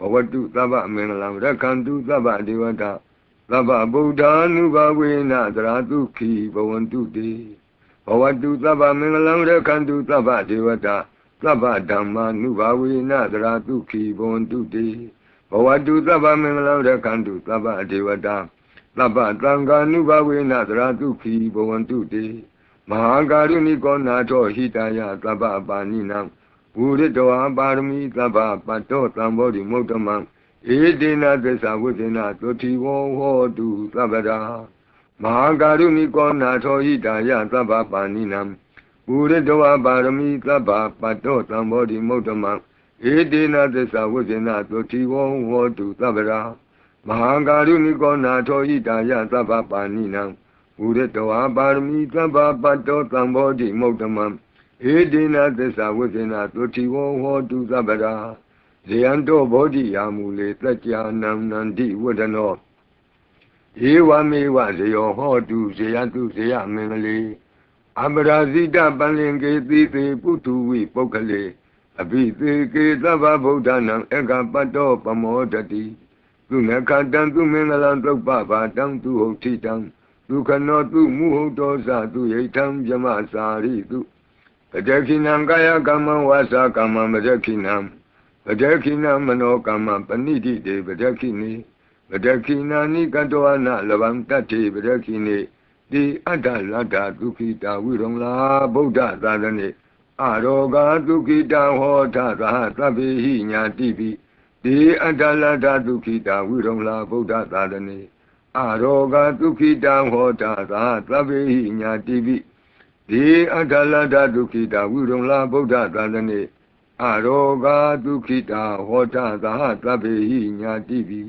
ဘဝတုသဗ္ဗမင်္ဂလံရက္ခန္တုသဗ္ဗဒေဝတာသဗ္ဗဗုဒ္ဓ ानु ဘဝေနသရတုခိဘဝန္တုတေဘဝတုသဗ္ဗမင်္ဂလံရက္ခန္တုသဗ္ဗဒေဝတာသဗ္ဗဓမ္မာနုဘဝေနသရတုခိဘဝန္တုတေဘဝတုသဗ္ဗမင်္ဂလံရက္ခန္တုသဗ္ဗဒေဝတာသဗ္ဗသံဃာနုဘဝေနသရတုခိဘဝန္တုတေမဟာကာရုဏိကောနာထောဟိတယသဗ္ဗပါဏိနံ ဝုရတောပါရမီသဗ္ဗပတ္တောသံဘောဓိမုဒ္ဓမံဧတေနသစ္စာဝိသေနသုတိဝောဟောတုသဗ္ဗရာမဟာကာရုဏိကောနာထောဟိတယသဗ္ဗပါဏိနံဝုရတောပါရမီသဗ္ဗပတ္တောသံဘောဓိမုဒ္ဓမံဧတေနသစ္စာဝိသေနသုတိဝောဟောတုသဗ္ဗရာမဟာကာရုဏိကောနာထောဟိတယသဗ္ဗပါဏိနံဝုရတောပါရမီသဗ္ဗပတ္တောသံဘောဓိမုဒ္ဓမံ ဧဒေနသစ္စာဝိသေနသုတိဝောဟောတုသဗ္ဗရာဇေယံတောဘောဓိယာမူလေတัจ जा နံနန္တိဝဒနောဧဝမေဝဇယောဟောတုဇေယတုဇေယမင်္ဂလေအပရာဇိတပန္လင်ကေတိသေပုထုဝိပုဂ္ဂလေအဘိသေကေသဗ္ဗဗုဒ္ဓနံဧကပတ္တောပမောတတိသူနခတံသူမင်္ဂလံသုပ္ပဘာတံသူဟုတ်တိတံဒုက္ခနောသူမုဟုတ်တောသသူယိထံဇမစာရိတု ပတခိနံကာယကမ္မဝါစာကမ္မပတခိနံပတခိနံမနောကမ္မပဏိတိတေပတခိနိပတခိနာနိကတောအနလဗံတတ္တိပတခိနိတိအတ္တလတ္တဒုက္ခိတာဝိရုံလာဗုဒ္ဓသာသနေအရောဂဒုက္ခိတဟောထသာသဗ္ဗေဟိညာတိပိတိအတ္တလတ္တဒုက္ခိတာဝိရုံလာဗုဒ္ဓသာသနေအရောဂဒုက္ခိတဟောထသာသဗ္ဗေဟိညာတိပိ ဒီအတ္တလတ္တဒုက္ခိတာဝိရုံလာဗုဒ္ဓသာသနေအရောဂဒုက္ခိတာဟောတသာသဗ္ဗေဟိညာတိပိ